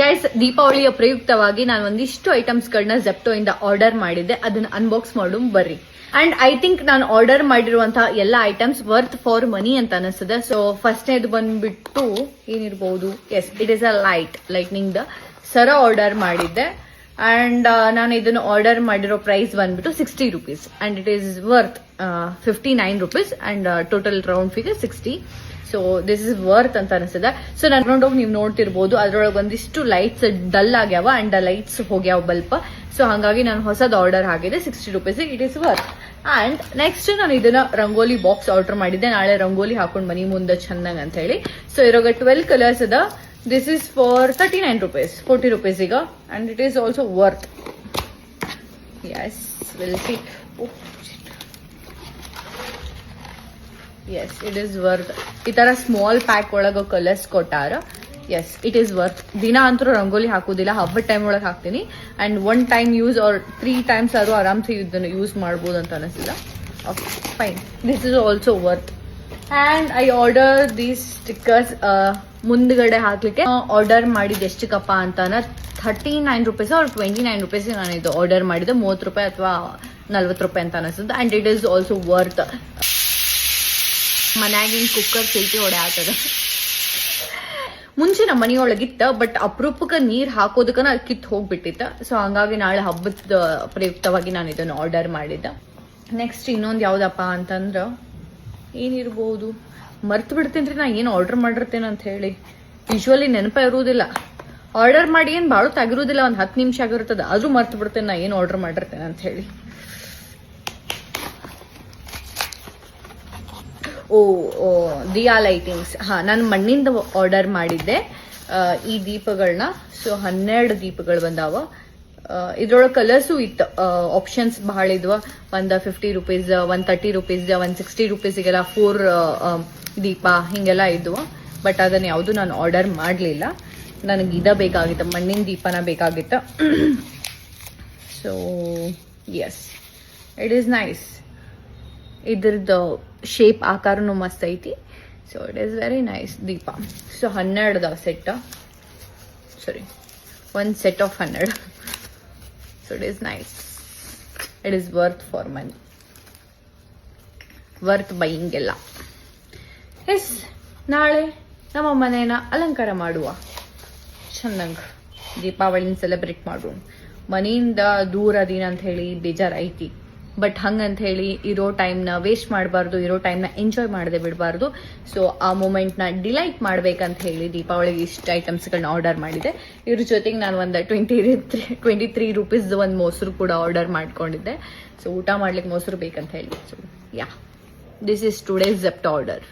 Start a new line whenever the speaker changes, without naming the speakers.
Guys ದೀಪಾವಳಿಯ ಪ್ರಯುಕ್ತವಾಗಿ ನಾನು ಒಂದಿಷ್ಟು ಐಟಮ್ಸ್ ಗಳನ್ನ ಜೆಪ್ಟೋ ಇಂದ ಆರ್ಡರ್ ಮಾಡಿದ್ದೆ. ಅದನ್ನ ಅನ್ಬಾಕ್ಸ್ ಮಾಡು ಬರ್ರಿ. ಅಂಡ್ ಐ ಥಿಂಕ್ ನಾನು ಆರ್ಡರ್ ಮಾಡಿರುವಂತಹ ಎಲ್ಲ ಐಟಮ್ಸ್ ವರ್ತ್ ಫಾರ್ ಮನಿ ಅಂತ ಅನಿಸ್ತದೆ. ಸೊ ಫಸ್ಟ್ನೇದು ಬಂದ್ಬಿಟ್ಟು ಏನಿರ್ಬಹುದು yes it is a light lightning the sir order ಮಾಡಿದ್ದೆ. ಅಂಡ್ ನಾನು ಇದನ್ನು ಆರ್ಡರ್ ಮಾಡಿರೋ ಪ್ರೈಸ್ ಬಂದ್ಬಿಟ್ಟು sixty rupees and it is worth fifty nine rupees and total round figure sixty so this is worth ಅಂತ ಅನಿಸ್ತದೆ so ನಾನು ಹೋಗಿ ನೀವು ನೋಡ್ತಿರ್ಬೋದು, ಅದ್ರೊಳಗೆ ಒಂದಿಷ್ಟು ಲೈಟ್ಸ್ ಡಲ್ ಆಗ್ಯಾವ ಅಂಡ್ ಲೈಟ್ಸ್ ಹೋಗ್ಯಾವ ಬಲ್ಪ್ ಸೊ ಹಾಗಾಗಿ ನಾನು ಹೊಸದು ಆರ್ಡರ್ ಆಗಿದೆ sixty rupees it is worth and next ನಾನು ಇದನ್ನ ರಂಗೋಲಿ ಬಾಕ್ಸ್ ಆರ್ಡರ್ ಮಾಡಿದ್ದೆ, ನಾಳೆ ರಂಗೋಲಿ ಹಾಕೊಂಡು ಮನಿ ಮುಂದೆ ಚೆನ್ನಾಗ್ ಅಂತ ಹೇಳಿ. ಸೊ ಇರೋಗ ಟ್ವೆಲ್ ಕಲರ್ಸ್ ಅದ. This is for thirty nine rupees forty rupees ಈಗ and it is also worth as we'll see as it is worth ಈ ತರ ಸ್ಮಾಲ್ ಪ್ಯಾಕ್ ಒಳಗೆ ಕಲರ್ಸ್ ಕೊಟ್ಟಾರ ಎಸ್ ಇಟ್ ಈಸ್ ವರ್ತ್ ದಿನ ಅಂತೂ ರಂಗೋಲಿ ಹಾಕೋದಿಲ್ಲ, ಹಬ್ಬದ ಟೈಮ್ ಒಳಗೆ ಹಾಕ್ತೀನಿ. And one time use or three times ಆದ್ರೂ ಆರಾಮ್ಸೆ ಇದನ್ನು ಯೂಸ್ ಮಾಡ್ಬೋದು ಅಂತ ಅನಿಸಿಲ್ಲ. Okay fine this is also worth and I order these stickers ಮುಂದ್ಗಡೆ ಹಾಕ್ಲಿಕ್ಕೆ. ಆರ್ಡರ್ ಮಾಡಿದ್ದು ಎಷ್ಟಕ್ಕಪ್ಪ ಅಂತಾನ ಥರ್ಟಿ ನೈನ್ ರುಪೀಸ್ ಅವ್ರ ಟ್ವೆಂಟಿ ನೈನ್ ರುಪೀಸ್ ನಾನು ಇದು ಆರ್ಡರ್ ಮಾಡಿದ್ದೆ, ಮೂವತ್ತು ರೂಪಾಯಿ ಅಥವಾ ನಲ್ವತ್ತು ರೂಪಾಯಿ ಅಂತ ಅನಿಸುತ್ತೆ. And it is also worth ಮನ್ಯಾಗಿನ cooker ಸಿಲ್ಟಿ ಹೊಡೆ ಆಗ್ತದ ಮುಂಚೆ ನಮ್ಮ ಮನೆಯೊಳಗಿತ್ತ ಬಟ್ ಅಪರೂಪಕ್ಕೆ ನೀರ್ ಹಾಕೋದಕ್ಕನ ಕಿತ್ತು ಹೋಗ್ಬಿಟ್ಟಿತ್ತ. ಸೊ ಹಂಗಾಗಿ ನಾಳೆ ಹಬ್ಬದ ಪ್ರಯುಕ್ತವಾಗಿ ನಾನು ಇದನ್ನು ಆರ್ಡರ್ ಮಾಡಿದ್ದೆ. ನೆಕ್ಸ್ಟ್ ಇನ್ನೊಂದು ಯಾವ್ದಪ್ಪ ಅಂತಂದ್ರ, ಏನಿರ್ಬೋದು? ಮರ್ತು ಬಿಡ್ತೇನ್ರಿ ನಾ ಏನು ಆರ್ಡರ್ ಮಾಡಿರ್ತೇನೆ ಅಂತ ಹೇಳಿ. ಯೂಶ್ವಲಿ ನೆನಪ ಇರುವುದಿಲ್ಲ ಆರ್ಡರ್ ಮಾಡಿ ಏನು ಭಾಳ ತೆಗಿರೋದಿಲ್ಲ, ಒಂದು ಹತ್ತು ನಿಮಿಷ ಆಗಿರ್ತದೆ. ಆದರೂ ಮರ್ತು ಬಿಡ್ತೇನೆ ನಾ ಏನು ಆರ್ಡರ್ ಮಾಡಿರ್ತೇನೆ ಅಂತ ಹೇಳಿ. ಓ ಓ, ದಿಯಾ ಲೈಟಿಂಗ್ಸ್ ಹಾ, ನಾನು ಮಣ್ಣಿಂದ ಆರ್ಡರ್ ಮಾಡಿದ್ದೆ. ಈ ದೀಪಗಳನ್ನ ಸೊ ಹನ್ನೆರಡು ದೀಪಗಳು ಬಂದಾವ. ಇದ್ರೊಳಗೆ ಕಲರ್ಸು ಇತ್ತು. ಆಪ್ಷನ್ಸ್ ಬಹಳ ಇದ್ವ. ಒಂದು fifty rupees one thirty rupees one sixty ರುಪೀಸಿಗೆಲ್ಲ four ದೀಪ ಹಿಂಗೆಲ್ಲ ಇದ್ವು. ಬಟ್ ಅದನ್ನ ಯಾವುದು ನಾನು ಆರ್ಡರ್ ಮಾಡಲಿಲ್ಲ. ನನಗೆ ಇದ ಬೇಕಾಗಿತ್ತು, ಮಣ್ಣಿನ ದೀಪನ ಬೇಕಾಗಿತ್ತು. So as it is nice ಇದ್ರದ್ದು ಶೇಪ್ ಆಕಾರನು ಮಸ್ತ್ ಐತಿ. So it is very nice Deepa. So ಹನ್ನೆರಡು ಸೆಟ್ ಸಾರಿ ಒಂದು ಸೆಟ್ ಆಫ್ ಹನ್ನೆರಡು. So it is nice it is worth for money worth buying ಎಲ್ಲ. ಎಸ್ ನಾಳೆ ನಮ್ಮ ಮನೇನ ಅಲಂಕಾರ ಮಾಡುವ. ಚಂದಂಗ ದೀಪಾವಳಿನ ಸೆಲೆಬ್ರೇಟ್ ಮಾಡೋಣ ಮನೆಯಿಂದ ದೂರ ದಿನ ಅಂತ ಹೇಳಿ ಬೇಜಾರ್ ಐತಿ ಬಟ್ ಹಂಗಂತ ಹೇಳಿ ಇರೋ ಟೈಮ್ನ ವೇಸ್ಟ್ ಮಾಡಬಾರ್ದು, ಇರೋ ಟೈಮ್ನ ಎಂಜಾಯ್ ಮಾಡದೆ ಬಿಡಬಾರ್ದು. ಸೊ ಆ ಮೂಮೆಂಟ್ನ ಡಿಲೈಟ್ ಮಾಡ್ಬೇಕಂತ ಹೇಳಿ ದೀಪಾವಳಿಗೆ ಇಷ್ಟು ಐಟಮ್ಸ್ಗಳನ್ನ ಆರ್ಡರ್ ಮಾಡಿದೆ. ಇದ್ರ ಜೊತೆಗೆ ನಾನು ಒಂದು twenty three twenty three rupees ಒಂದು ಮೊಸರು ಕೂಡ ಆರ್ಡರ್ ಮಾಡ್ಕೊಂಡಿದ್ದೆ. ಸೊ ಊಟ ಮಾಡ್ಲಿಕ್ಕೆ ಮೊಸರು ಬೇಕಂತ ಹೇಳಿ so yeah this is today's Zepto order